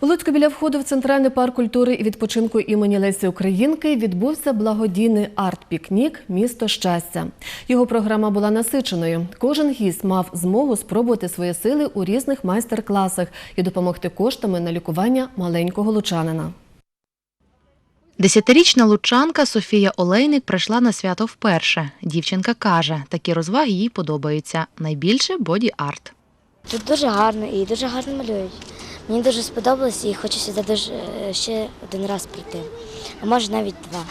У Луцьку біля входу в Центральний парк культури і відпочинку імені Лесі Українки відбувся благодійний арт-пікнік Місто щастя. Його програма була насиченою. Кожен гість мав змогу спробувати свої сили у різних майстер-класах і допомогти коштами на лікування маленького лучанина. Десятирічна лучанка Софія Олейник прийшла на свято вперше. Дівчинка каже, такі розваги їй подобаються. Найбільше боді-арт. Тут дуже гарно і дуже гарно малюють. Мені дуже сподобалось і хочу сюди дуже ще один раз прийти, а може навіть два.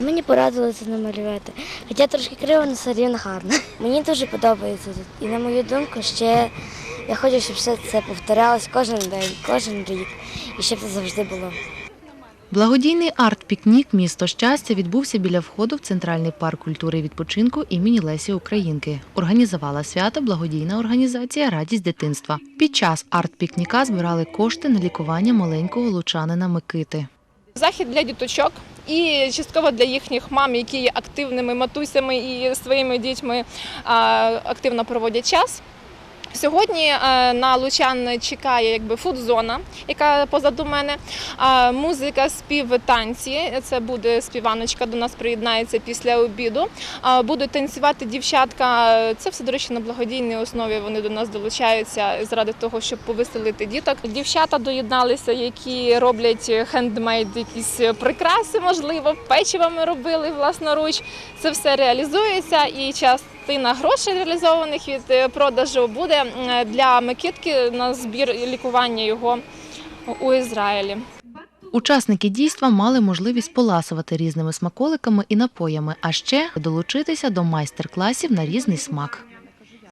Мені порадили це намалювати. Хоча трошки криво, але все рівно гарно. Мені дуже подобається тут. І на мою думку, ще я хочу, щоб все це повторялось кожен день, кожен рік, і щоб це завжди було. Благодійний арт-пікнік Місто щастя відбувся біля входу в Центральний парк культури і відпочинку імені Лесі Українки. Організувала свято благодійна організація Радість дитинства. Під час арт-пікніка збирали кошти на лікування маленького лучанина Микити. Захід для діточок і частково для їхніх мам, які є активними матусями і своїми дітьми активно проводять час. Сьогодні е, на Лучан чекає якби фудзона, яка позаду мене. Музика, спів, танці. Це буде співаночка до нас приєднається після обіду. Будуть танцювати дівчатка. Це все, до речі, на благодійній основі. Вони до нас долучаються заради того, щоб повеселити діток. Дівчата доєдналися, які роблять хендмейд, якісь прикраси, можливо, печиво ми робили власноруч. Це все реалізується і частина грошей реалізованих від е, продажу буде для Микитки на збір лікування його у Ізраїлі. Учасники дійства мали можливість поласувати різними смаколиками і напоями, а ще долучитися до майстер-класів на різний смак.